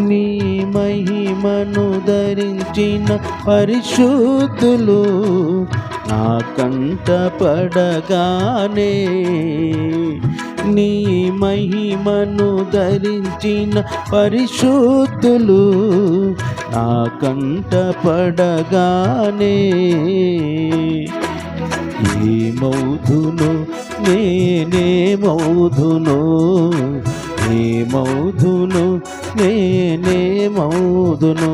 నీ మహిమను ధరించిన పరిశుద్ధులు నా కంట పడగానే నీ మహిమను ధరించిన పరిశుద్ధులు నా కంట పడగానే ఏ మౌధును నేనే మౌధును నేనే మౌదును.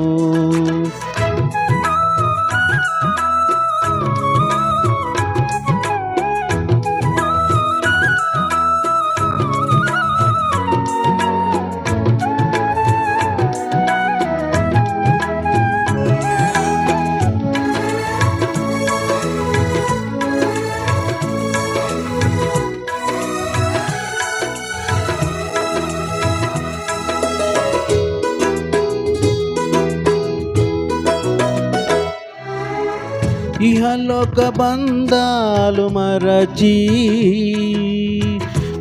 లోక బంధాలు మరచి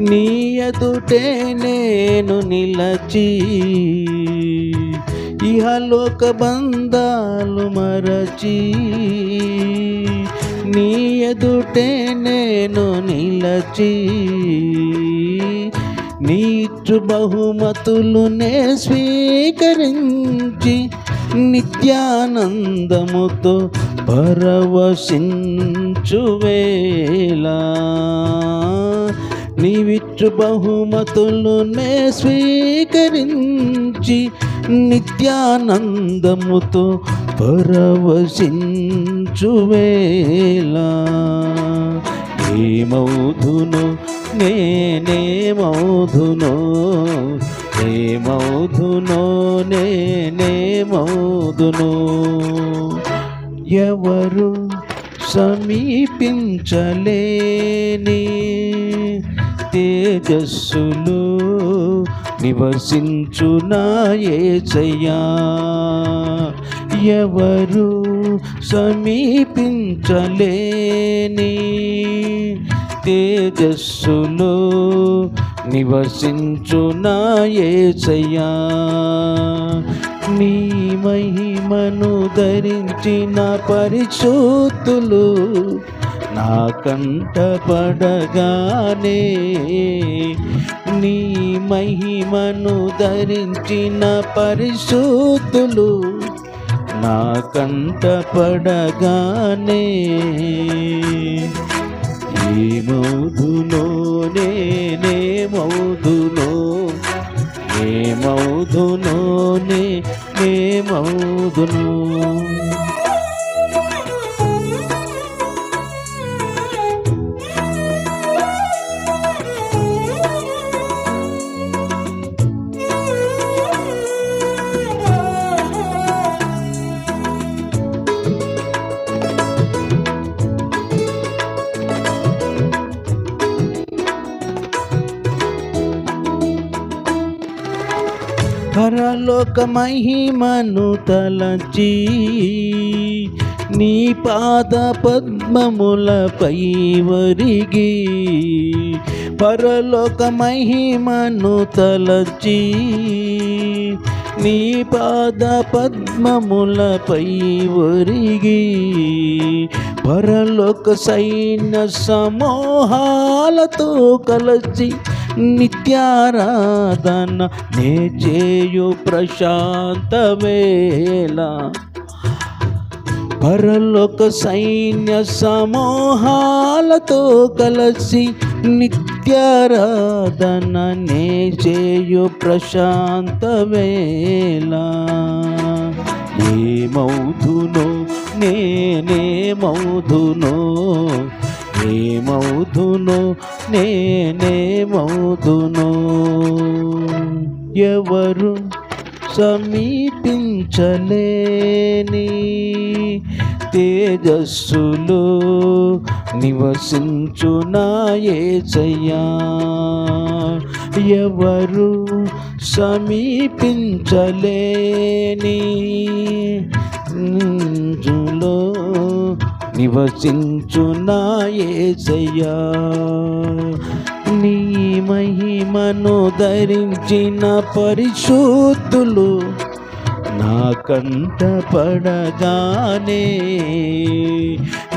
నీ ఎదుటే నేను నిలచి ఇహలోక బంధాలు మరచి నీ ఎదుటే నేను నిలచి నీచు బహుమతులు నే స్వీకరించి నిత్యానందముతో పరవశించువేలా నీవిచ్చు బహుమతులు నే స్వీకరించి నిత్యానందముతో పరవశించువేలా ఏమౌధును నేనేమౌధును ఏమౌధును నేనేమౌధును ఎవరు సమీపించలేని తేజస్సులు నివసించునాయేసయ్యా ఎవరు సమీపించలేని తేజస్సులో నివసించునాయేసయ్యా నీ మహిమను ధరించిన పరిశోతులు నా కంట పడగానే నీ మహిమను ధరించిన పరిశోతులు నా కంట పడగానే ఏ మౌధునో నేనే పరలోక మహిమను తలచి నీ పాద పద్మములపై వరిగి పరలోక మహిమను తలచి నీ పాద పద్మములపై ఒరిగి పరలోక సైన్య సమూహాలతో కలచి నిత్యారాధన నే చేయు ప్రశాంత వేళ. పరలోక సైన్య సమూహాలతో కలిసి నిత్యారాధన నే చేయు ప్రశాంత వేళ. ఏమవుతునో నేనేమవుతునో ఏమవుదును నేనేమవుదును? ఎవరు సమీపించలేని తేజస్సులో నివసించునా ఏసయ్యా? ఎవరు సమీపించలేని జులో నివసించునా ఏసయ్యా. నీ మహిమను ధరించిన పరిశుద్ధులు నా కంట పడగానే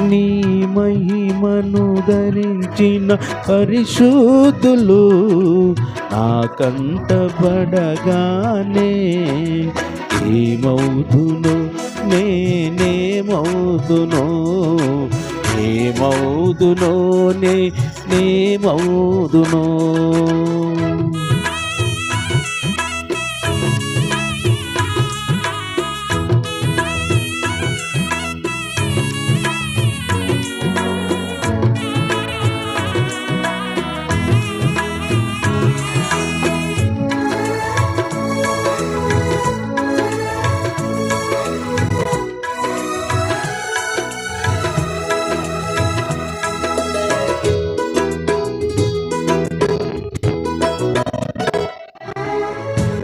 నీ మహిమను ధరించిన పరిశుద్ధులు నా కంట పడగానే ఏమవుతును? నేనేమవుతును ఏమవుదునో నే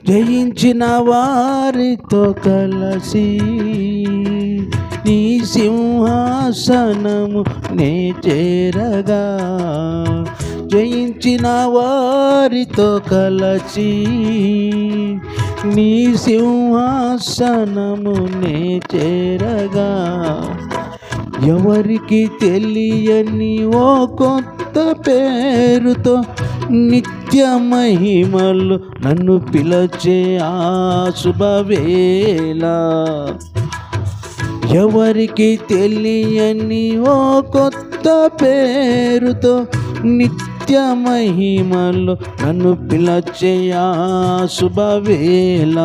జయించిన వారితో కలసి నీ సింహాసనము నే చేరగా. జయించిన వారితో కలసి నీ సింహాసనము నే చేరగా. ఎవరికి తెలియని ఓ కొత్త పేరుతో నిత్య మహిమలు నన్ను పిలచే ఆ శుభవేళ. ఎవరికి తెలియని ఓ కొత్త పేరుతో నిత్య మహిమలు నన్ను పిలచే ఆ శుభవేళ.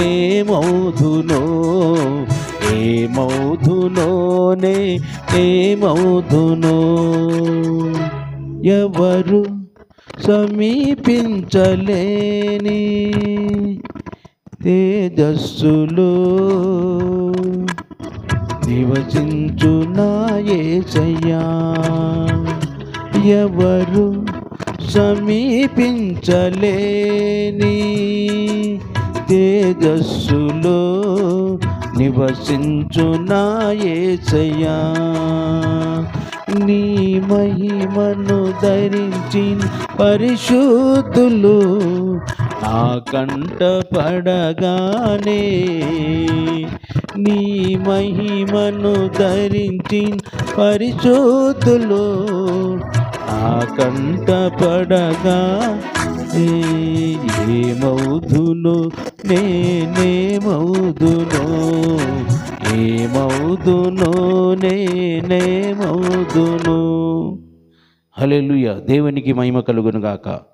ఏమవుదునో నేనేమవుదునో ఏమవుదునో నే ఏమవుదునో ఎవరు సమీపించలేని తేజస్సులో? నివసించు నాయసయ్యా ఎవరు సమీపించలేని తేజస్సులో? నివసించు నా నీ మహిమను ధరించిన పరిశుద్ధులు నా కంట పడగానే నీ మహిమను ధరించిన పరిశుద్ధులు నా కంట పడగా ఏమవుదును నేనేమవుదును ఏమవుదును నేనేమవుదును. హలెలుయ దేవునికి మహిమ కలుగునుగాక.